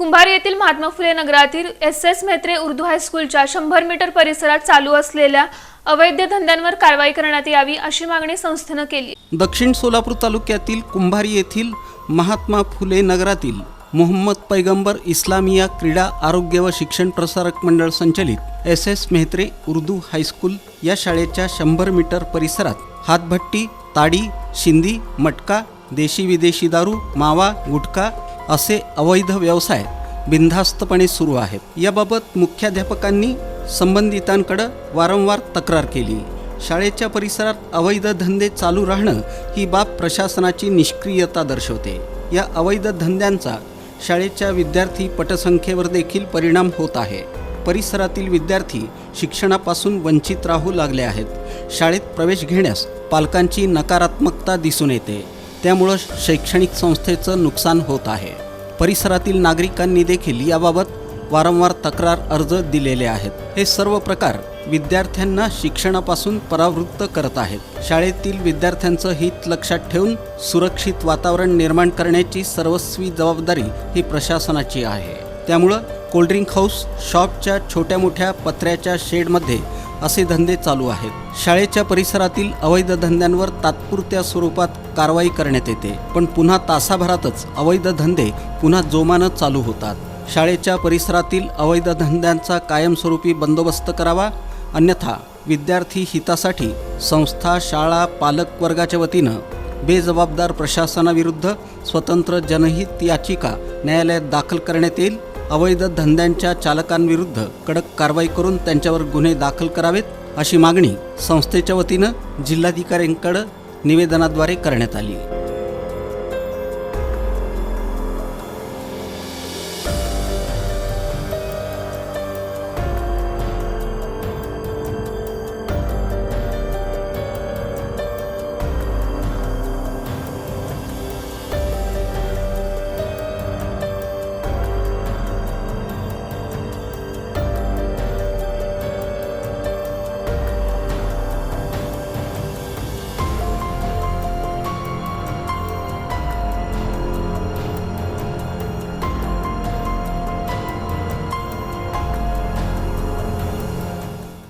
कुंभार येथील महात्मा फुले नगरातील S S Mhetre Urdu हायस्कूलच्या शंभर मीटर परिसरात चालू असलेल्या अवैध धंद्यांवर कारवाई करण्यात यावी अशी मागणी संस्थेनं केली. दक्षिण सोलापूर तालुक्यातील कुंभारी येथील महात्मा फुले नगरातील मोहम्मद पैगंबर इस्लामिया क्रीडा आरोग्य व शिक्षण प्रसारक मंडळ संचलित S S Mhetre Urdu high school या शाळेच्या शंभर मीटर परिसरात हातभट्टी ताडी शिंदी मटका देशी विदेशी दारू मावा गुटखा असे अवैध व्यवसाय बिनधास्तपणे सुरू आहेत. याबाबत मुख्याध्यापकांनी संबंधितांकडं वारंवार तक्रार केली. शाळेच्या परिसरात अवैध धंदे चालू राहणं ही बाब प्रशासनाची निष्क्रियता दर्शवते. या अवैध धंद्यांचा शाळेच्या विद्यार्थी पटसंख्येवर देखील परिणाम होत आहे. परिसरातील विद्यार्थी शिक्षणापासून वंचित राहू लागले आहेत. शाळेत प्रवेश घेण्यास पालकांची नकारात्मकता दिसून येते. त्यामुळं शैक्षणिक संस्थेचं नुकसान होत आहे. परिसरातील नागरिकांनी देखील याबाबत वारंवार तक्रार अर्ज दिलेले आहेत. हे सर्व प्रकार विद्यार्थ्यांना शिक्षणापासून परावृत्त करत आहेत. शाळेतील विद्यार्थ्यांचं हित लक्षात ठेवून सुरक्षित वातावरण निर्माण करण्याची सर्वस्वी जबाबदारी ही प्रशासनाची आहे. त्यामुळं कोल्ड्रिंक हाऊस शॉपच्या छोट्या मोठ्या पत्र्याच्या शेडमध्ये असे धंदे चालू आहेत. शाळेच्या परिसरातील अवैध धंद्यांवर तात्पुरत्या स्वरूपात कारवाई करण्यात येते. पण पुन्हा तासाभरातच अवैध धंदे पुन्हा जोमानं चालू होतात. शाळेच्या परिसरातील अवैध धंद्यांचा कायमस्वरूपी बंदोबस्त करावा अन्यथा विद्यार्थी हितासाठी संस्था शाळा पालक वर्गाच्या वतीनं बेजबाबदार प्रशासनाविरुद्ध स्वतंत्र जनहित याचिका न्यायालयात दाखल करण्यात येईल. अवैध धंद्यांच्या चालकांविरुद्ध कडक कारवाई करून त्यांच्यावर गुन्हे दाखल करावेत अशी मागणी संस्थेच्या वतीनं जिल्हाधिकाऱ्यांकडं निवेदनाद्वारे करण्यात आली